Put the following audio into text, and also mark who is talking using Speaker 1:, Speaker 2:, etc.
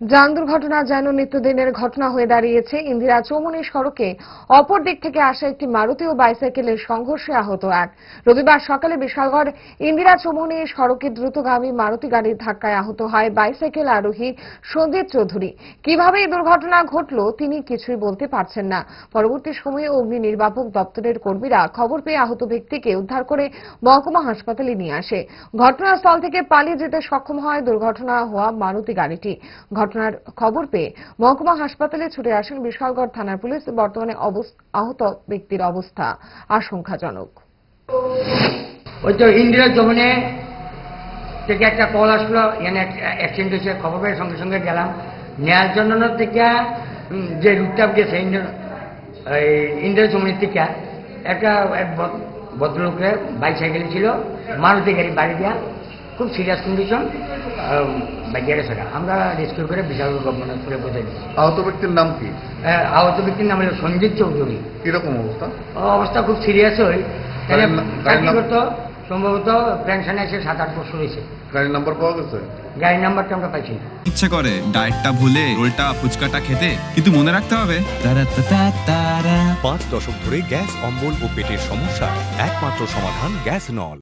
Speaker 1: যান দুর্ঘটনা যেন নিত্যদিনের ঘটনা হয়ে দাঁড়িয়েছে। ইন্দিরা চৌমনি সড়কে অপর দিক থেকে আসা একটি মারুতি ও বাইসাইকেলের সংঘর্ষে আহত এক। রবিবার সকালে বিশালগড় ইন্দিরা চৌমনি সড়কে দ্রুতগামী মারুতি গাড়ির ধাক্কায় আহত হয় বাইসাইকেল আরোহী সঞ্জিত চৌধুরী। কীভাবে এই দুর্ঘটনা ঘটলো তিনি কিছুই বলতে পারছেন না। পরবর্তী সময়ে অগ্নি নির্বাপক দপ্তরের কর্মীরা খবর পেয়ে আহত ব্যক্তিকে উদ্ধার করে মহকুমা হাসপাতালে নিয়ে আসে। ঘটনাস্থল থেকে পালিয়ে যেতে সক্ষম হয় দুর্ঘটনা হওয়া মারুতি গাড়িটি। ঘটনার খবর পেয়ে মহকুমা হাসপাতালে ছুটে আসেন বিশালগড় থানার পুলিশ। বর্তমানে আহত ব্যক্তির অবস্থা আশঙ্কাজনক।
Speaker 2: থেকে একটা কল আসলো। অ্যাক্সিডেন্ট হয়েছে, খবর পেয়ে সঙ্গে সঙ্গে গেলাম। নেওয়ার জন্য থেকে যে গেছে থেকে, একটা এক ভদ- ভদ্রলোকের বাইসাইকেল ছিল। মারুতি গাড়ি বাড়ি দেওয়া খুব সিরিয়াস কন্ডিশন বাইক গেছে আমরা রেস্কিউ করে বিশাল গভর্নমেন্ট হাসপাতালে পৌঁছে দিচ্ছি
Speaker 3: আহত ব্যক্তির নাম কি?
Speaker 2: আহত ব্যক্তির নাম হলো সঞ্জিত চৌধুরী।
Speaker 3: কীরকম অবস্থা?
Speaker 2: অবস্থা খুব সিরিয়াস
Speaker 3: নাম- গাড়ির
Speaker 2: সম্ভবত পেনশনে এসে সাত আট বছর হয়েছে।
Speaker 3: গাড়ির নাম্বার পাওয়া গেছে?
Speaker 2: গাড়ির নাম্বারটা আমরা পাইছি না।
Speaker 4: ইচ্ছে করে ডায়েটটা ভুলে রোলটা ফুচকাটা খেতে কিন্তু মনে রাখতে হবে তারা
Speaker 5: পাঁচ দশক ধরে গ্যাস অম্বল ও পেটের সমস্যা একমাত্র সমাধান গ্যাস নল।